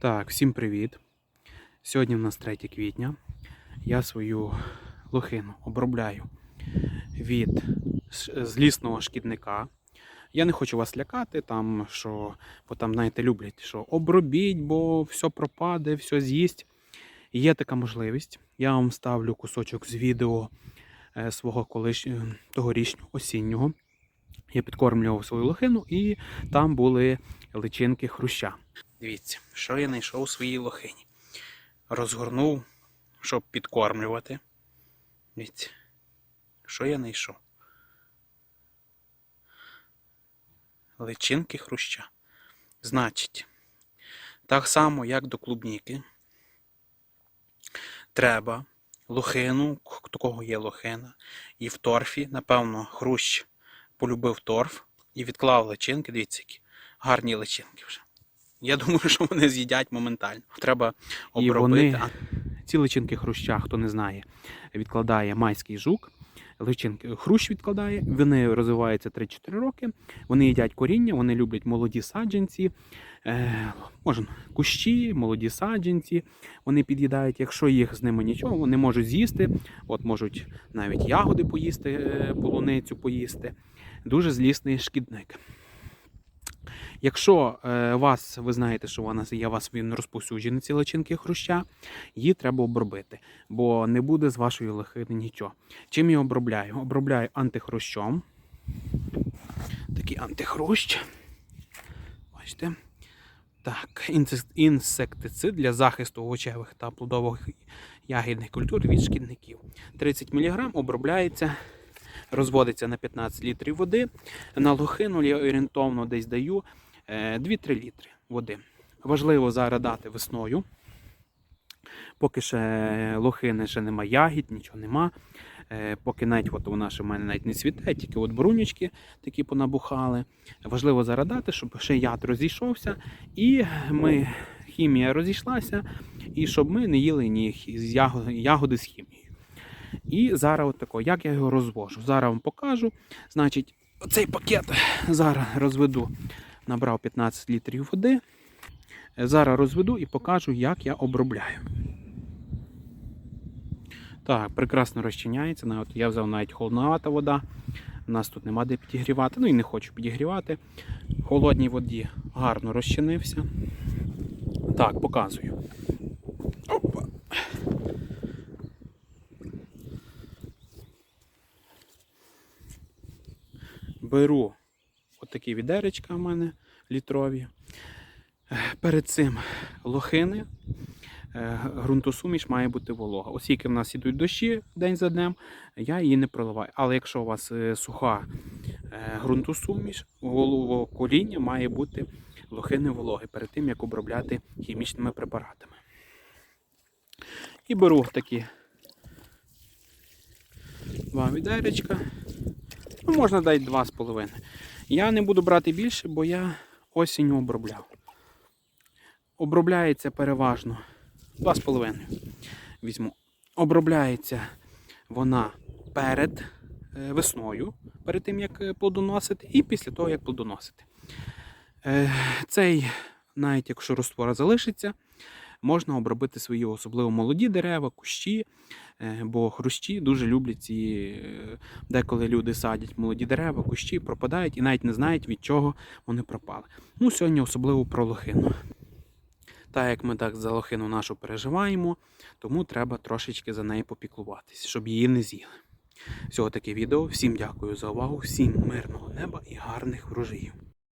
Так, всім привіт. Сьогодні у нас 3 квітня. Я свою лохину обробляю від злісного шкідника. Я не хочу вас лякати, там, що, бо там, знаєте, люблять, що обробіть, бо все пропаде, все з'їсть. Є така можливість. Я вам ставлю кусочок з відео е, свого колиш... е, тогорічнього осіннього. Я підкормлював свою лохину і там були личинки хруща. Дивіться, що я знайшов у своїй лохині. Розгорнув, щоб підкормлювати. Дивіться, що я знайшов. Личинки хруща. Значить, так само, як до клубніки, треба лохину, к- у кого є лохина, і в торфі, напевно, хрущ полюбив торф і відклав личинки. Дивіться, які гарні личинки вже. Я думаю, що вони з'їдять моментально. Треба І вони- Ці личинки хруща, хто не знає, відкладає майський жук. Личинки хрущ відкладає, вони розвиваються 3-4 роки. Вони їдять коріння, вони люблять молоді саджанці, е, можна кущі, молоді саджанці. Вони під'їдають, якщо їх з ними нічого, вони можуть з'їсти. От можуть навіть ягоди поїсти, е, полуницю поїсти. Дуже злісний шкідник. Якщо е, вас, ви знаєте, що вона є, вас він розповсюджений ці личинки хруща, її треба обробити, бо не буде з вашої лохини нічого. Чим я обробляю? Обробляю антихрущом. Такий антихрущ. Бачите? Так, інсектицид для захисту овочевих та плодових ягідних культур від шкідників. 30 мг обробляється, розводиться на 15 літрів води. На лохину я орієнтовно десь даю е, 2-3 літри води. Важливо зараз дати весною. Поки ще лохини ще нема ягід, нічого нема. Е, Поки навіть от вона ще в мене навіть не цвіте, тільки от брунючки такі понабухали. Важливо зараз дати, щоб ще яд розійшовся, і ми, хімія розійшлася, і щоб ми не їли ні ягоди, з хімією. І зараз от тако, як я його розвожу. Зараз вам покажу. Значить, цей пакет зараз розведу, набрав 15 літрів води. Зараз розведу і покажу, як я обробляю. Так, прекрасно розчиняється. На- От я взяв навіть холодновата вода. У нас тут нема де підігрівати. Ну і не хочу підігрівати. В холодній воді гарно розчинився. Так, показую. Опа. Беру отакі відеречка в мене літрові. Е, Перед цим лохини. Е, ґрунтосуміш має бути волога. Оскільки в нас ідуть дощі день за днем, я її не проливаю. Але якщо у вас е, суха е, ґрунтосуміш, голово коріння має бути лохини вологи перед тим, як обробляти хімічними препаратами. І беру такі два відеречка. Ну, можна дати два з половиною. Я не буду брати більше, бо я осінню обробляв. Обробляється переважно Два з половиною візьму. Обробляється вона перед е, весною, перед тим як е, плодоносити, і після того, як плодоносити. Е, Цей, навіть якщо роствора залишиться, можна обробити свої особливо молоді дерева, кущі, е, бо хрущі дуже люблять ці, е, деколи люди садять молоді дерева, кущі, пропадають і навіть не знають, від чого вони пропали. Ну, сьогодні особливо про лохину. Так як ми так за лохину нашу переживаємо, тому треба трошечки за неї попіклуватись, щоб її не з'їли. Всього таке відео. Всім дякую за увагу, всім мирного неба і гарних врожаїв.